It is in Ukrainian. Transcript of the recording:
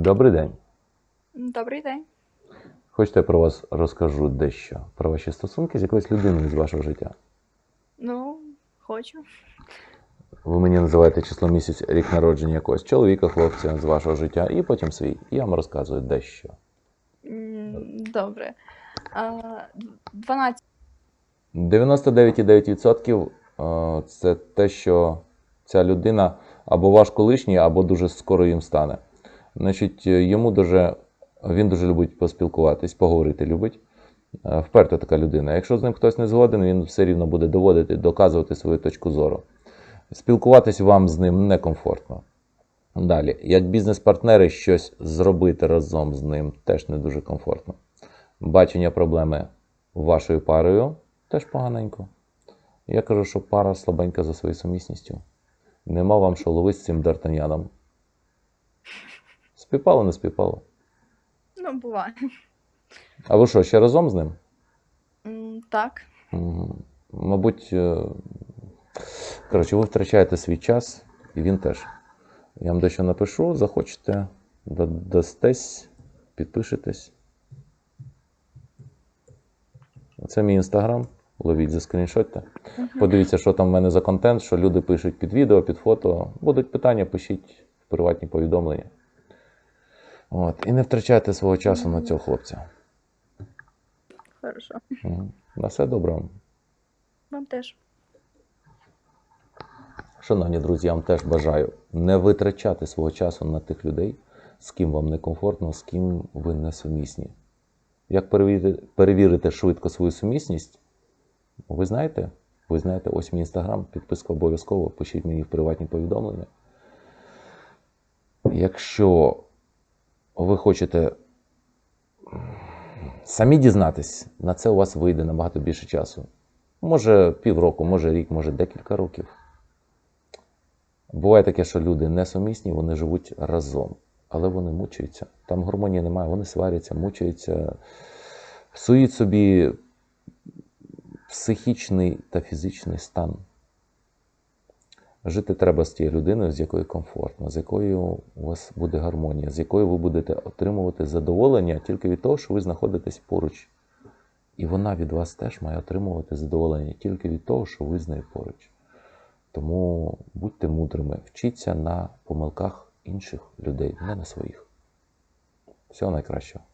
Добрий день. Добрий день. Хочете я про вас розкажу дещо про ваші стосунки з якоюсь людиною з вашого життя. Ну, хочу. Ви мені називаєте число місяць, рік народження якогось чоловіка, хлопця з вашого життя, і потім свій. І я вам розказую дещо. Добре. А, д- 12. 99,9% е, це те, що ця людина або ваш колишній, або дуже скоро їм стане. Значить, е, йому дуже, він дуже любить поспілкуватись, поговорити любить. Е, Вперта така людина. Якщо з ним хтось не згоден, він все рівно буде доводити, доказувати свою точку зору. Спілкуватись вам з ним некомфортно. Далі, як бізнес-партнери, щось зробити разом з ним теж не дуже комфортно. Бачення проблеми вашою парою теж поганенько. Я кажу, що пара слабенька за своєю сумісністю. Нема вам що ловити з цим дартаняном. Співпало, не співпало. Ну, буває. А ви що, ще разом з ним? М, Так. Мгм. Мабуть, е, коротше, ви втрачаєте свій час, і він теж. Я вам дещо напишу, захочете, да- дастесь, підпишетесь. Це мій інстаграм. Ловіть, заскріншотьте. Подивіться, що там в мене за контент, що люди пишуть під відео, під фото. Будуть питання, пишіть в приватні повідомлення. От. І не втрачайте свого часу на цього хлопця. Хорошо. На все добре вам. Теж. Шановні друзі, я вам теж бажаю не витрачати свого часу на тих людей, з ким вам некомфортно, з ким ви не сумісні. Як перевірити, перевірити швидко свою сумісність? Ви знаєте? Ви знаєте, ось мій інстаграм, підписка обов'язково, пишіть мені в приватні повідомлення. Якщо ви хочете самі дізнатись, на це у вас вийде набагато більше часу. Може півроку, може рік, може декілька років. Буває таке, що люди несумісні, вони живуть разом, але вони мучаються. Там гармонії немає, вони сваряться, мучаються, псують собі психічний та фізичний стан. Жити треба з тією людиною, з якою комфортно, з якою у вас буде гармонія, з якою ви будете отримувати задоволення тільки від того, що ви знаходитесь поруч. І вона від вас теж має отримувати задоволення тільки від того, що ви з нею поруч. Тому будьте мудрими, вчіться на помилках інших людей, не на своїх. Всього найкращого.